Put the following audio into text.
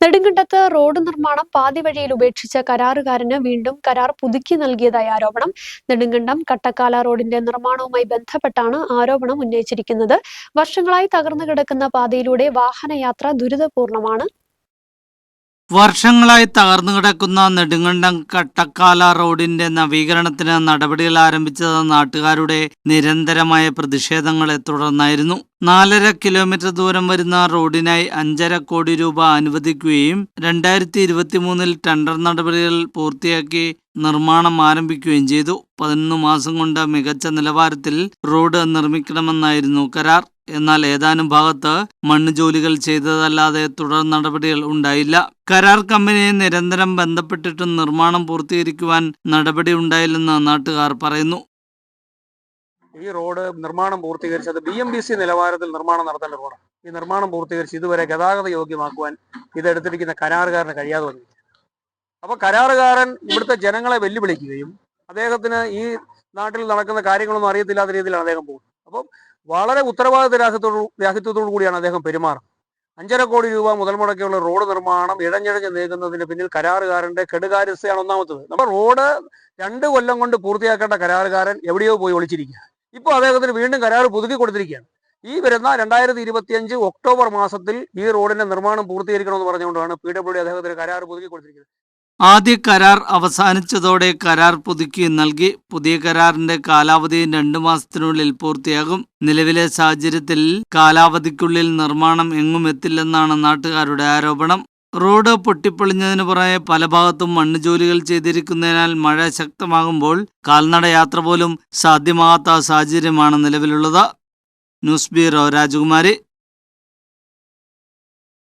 നെടുങ്കണ്ടത്ത് road നിർമ്മാണം പാതി വഴിയിൽ ഉപേക്ഷിച്ച കരാറുകാരന് വീണ്ടും കരാർ പുതുക്കി നൽകിയതായി ആരോപണം. നെടുങ്കണ്ടം കട്ടക്കാല റോഡിന്റെ നിർമ്മാണവുമായി ബന്ധപ്പെട്ടാണ് ആരോപണം ഉന്നയിച്ചിരിക്കുന്നത്. വർഷങ്ങളായി തകർന്നു കിടക്കുന്ന പാതയിലൂടെ വാഹനയാത്ര ദുരിതപൂർണമാണ്. വർഷങ്ങളായി തകർന്നു കിടക്കുന്ന നെടുങ്കണ്ടം കട്ടക്കാല റോഡിന്റെ നവീകരണത്തിന് നടപടികൾ ആരംഭിച്ചത് നാട്ടുകാരുടെ നിരന്തരമായ പ്രതിഷേധങ്ങളെ തുടർന്നായിരുന്നു. നാലര കിലോമീറ്റർ ദൂരം വരുന്ന റോഡിനായി അഞ്ചര കോടി രൂപ അനുവദിക്കുകയും രണ്ടായിരത്തി ഇരുപത്തിമൂന്നിൽ ടെൻഡർ നടപടികൾ പൂർത്തിയാക്കി നിർമ്മാണം ആരംഭിക്കുകയും ചെയ്തു. പതിനൊന്ന് മാസം കൊണ്ട് മികച്ച നിലവാരത്തിൽ റോഡ് നിർമ്മിക്കണമെന്നായിരുന്നു കരാർ. എന്നാൽ ഏതാനും ഭാഗത്ത് മണ്ണ് ജോലികൾ ചെയ്തതല്ലാതെ തുടർ നടപടികൾ ഉണ്ടായില്ല. കരാർ കമ്പനിയെ നിരന്തരം ബന്ധപ്പെട്ടിട്ടും നിർമ്മാണം പൂർത്തീകരിക്കുവാൻ നടപടി ഉണ്ടായില്ലെന്ന് നാട്ടുകാർ പറയുന്നു. ഈ റോഡ് നിർമ്മാണം പൂർത്തീകരിച്ചത് ബി എം ബി സി നിലവാരത്തിൽ നിർമ്മാണം നടത്തേണ്ട റോഡാണ്. ഈ നിർമ്മാണം പൂർത്തീകരിച്ച് ഇതുവരെ ഗതാഗത യോഗ്യമാക്കുവാൻ ഇതെടുത്തിരിക്കുന്ന കരാറുകാരന് കഴിയാതെ വന്നിരിക്കുകയാണ് അപ്പൊ കരാറുകാരൻ ഇവിടുത്തെ ജനങ്ങളെ വെല്ലുവിളിക്കുകയും അദ്ദേഹത്തിന് ഈ നാട്ടിൽ നടക്കുന്ന കാര്യങ്ങളൊന്നും അറിയത്തില്ലാത്ത രീതിയിലാണ് അദ്ദേഹം പോകുന്നത്. അപ്പം വളരെ ഉത്തരവാദിത്ത കൂടിയാണ് അദ്ദേഹം പെരുമാറുന്നത്. അഞ്ചര കോടി രൂപ മുതൽ മുടക്കിയുള്ള റോഡ് നിർമ്മാണം ഇഴഞ്ഞിഴഞ്ഞ് നീങ്ങുന്നതിന് പിന്നിൽ കരാറുകാരന്റെ കെടുകാര്യസ്ഥയാണ് ഒന്നാമത്തത്. നമ്മൾ റോഡ് രണ്ട് കൊല്ലം കൊണ്ട് പൂർത്തിയാക്കേണ്ട കരാറുകാരൻ എവിടെയോ പോയി ഒളിച്ചിരിക്കുക ഇപ്പോൾ അദ്ദേഹത്തിന് വീണ്ടും കരാർ പുതുക്കി കൊടുത്തിരിക്കുകയാണ്. ഈ വരുന്ന രണ്ടായിരത്തി ഇരുപത്തിയഞ്ച് ഒക്ടോബർ മാസത്തിൽ ഈ റോഡിന്റെ നിർമ്മാണം പൂർത്തീകരിക്കണമെന്ന് പറഞ്ഞുകൊണ്ടാണ് പി ഡബ്ല്യു ഡി അദ്ദേഹത്തിന് കരാർ പുതുക്കി കൊടുത്തിരിക്കുന്നത്. ആദ്യ കരാർ അവസാനിച്ചതോടെ കരാർ പുതുക്കി നൽകി. പുതിയ കരാറിന്റെ കാലാവധി രണ്ടു മാസത്തിനുള്ളിൽ പൂർത്തിയാകും. നിലവിലെ സാഹചര്യത്തിൽ കാലാവധിക്കുള്ളിൽ നിർമ്മാണം എങ്ങും എത്തില്ലെന്നാണ് നാട്ടുകാരുടെ ആരോപണം. റോഡ് പൊട്ടിപ്പൊളിഞ്ഞതിനു പുറമെ പല ഭാഗത്തും മണ്ണ് ജോലികൾ ചെയ്തിരിക്കുന്നതിനാൽ മഴ ശക്തമാകുമ്പോൾ കാൽനട യാത്ര പോലും സാധ്യമാകാത്ത സാഹചര്യമാണ് നിലവിലുള്ളത്. ന്യൂസ് ബ്യൂറോ രാജകുമാരി.